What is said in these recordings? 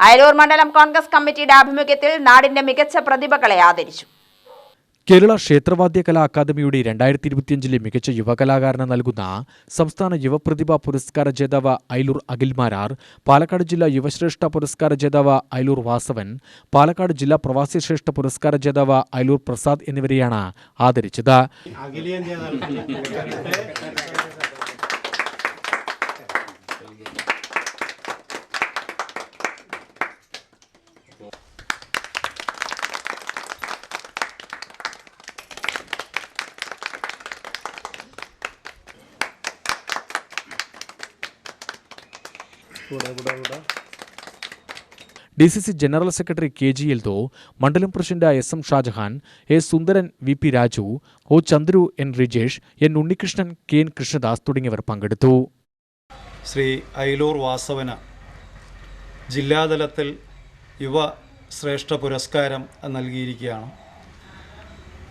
അയലൂർ മണ്ഡലം കോൺഗ്രസ് കമ്മിറ്റിയുടെ ആഭിമുഖ്യത്തിൽ നാടിന്റെ മികച്ച പ്രതിഭകളെ ആദരിച്ചു. കേരള ക്ഷേത്രവാദ്യ കലാ അക്കാദമിയുടെ രണ്ടായിരത്തി ഇരുപത്തിയഞ്ചിലെ മികച്ച യുവകലാകാരന് നൽകുന്ന സംസ്ഥാന യുവപ്രതിഭ പുരസ്കാര ജേതാവ് അയലൂർ അഖിൽമാരാർ പാലക്കാട് ജില്ലാ യുവശ്രേഷ്ഠ പുരസ്കാര ജേതാവ് അയലൂർ വാസവൻ പാലക്കാട് ജില്ലാ പ്രവാസി ശ്രേഷ്ഠ പുരസ്കാര ജേതാവ് അയലൂർ പ്രസാദ് എന്നിവരെയാണ് ആദരിച്ചത്. അഖിലേന്ത്യാ തലത്തിൽ D C C general secretary K G Eldho മണ്ഡലം president S M Shajahan A Sundaran V P Raju O Chandru N Rijesh N Unnikrishnan K N Krishnadas തുടങ്ങിയവർ പങ്കെടുത്തു. ശ്രീ അയിലൂർ വാസവന ജില്ലാതലത്തിൽ യുവ ശ്രേഷ്ഠ പുരസ്കാരം നൽകിയിരിക്കുകയാണ്.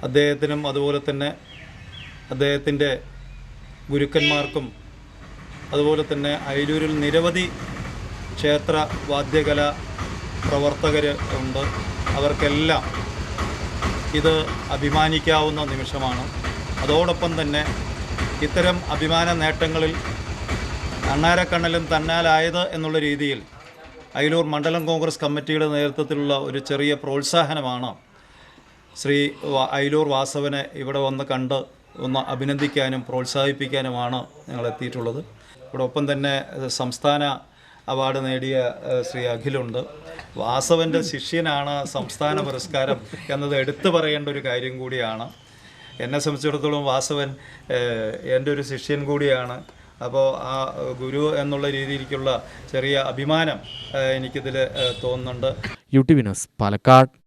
അദ്ദേഹത്തിനും അതുപോലെ തന്നെ അദ്ദേഹത്തിന്റെ ഗുരുക്കന്മാർക്കും അതുപോലെ തന്നെ അയിലൂരിൽ നിരവധി ക്ഷേത്ര വാദ്യകല പ്രവർത്തകർ ഉണ്ട്. അവർക്കെല്ലാം ഇത് അഭിമാനിക്കാവുന്ന നിമിഷമാണ്. അതോടൊപ്പം തന്നെ ഇത്തരം അഭിമാന നേട്ടങ്ങളിൽ അണ്ണാരക്കണ്ണലും തന്നാലായത് എന്നുള്ള രീതിയിൽ അയിലൂർ മണ്ഡലം കോൺഗ്രസ് കമ്മിറ്റിയുടെ നേതൃത്വത്തിലുള്ള ഒരു ചെറിയ പ്രോത്സാഹനമാണ് ശ്രീ അയിലൂർ വാസവനെ ഇവിടെ വന്ന് കണ്ട് ഒന്ന് അഭിനന്ദിക്കാനും പ്രോത്സാഹിപ്പിക്കാനുമാണ് ഞങ്ങൾ എത്തിയിട്ടുള്ളത്. ഇവിടെ ഒപ്പം തന്നെ സംസ്ഥാന അവാർഡ് നേടിയ ശ്രീ അഖിലുണ്ട്. വാസവന്റെ ശിഷ്യനാണ് സംസ്ഥാന പുരസ്കാരം എന്നത് എടുത്തു പറയേണ്ട ഒരു കാര്യം കൂടിയാണ്. എന്നെ സംബന്ധിച്ചിടത്തോളം വാസവൻ എന്റെ ഒരു ശിഷ്യൻ കൂടിയാണ്. അപ്പോൾ ആ ഗുരു എന്നുള്ള രീതിയിലേക്കുള്ള ചെറിയ അഭിമാനം എനിക്കിതിൽ തോന്നുന്നുണ്ട്. U T Palakkad.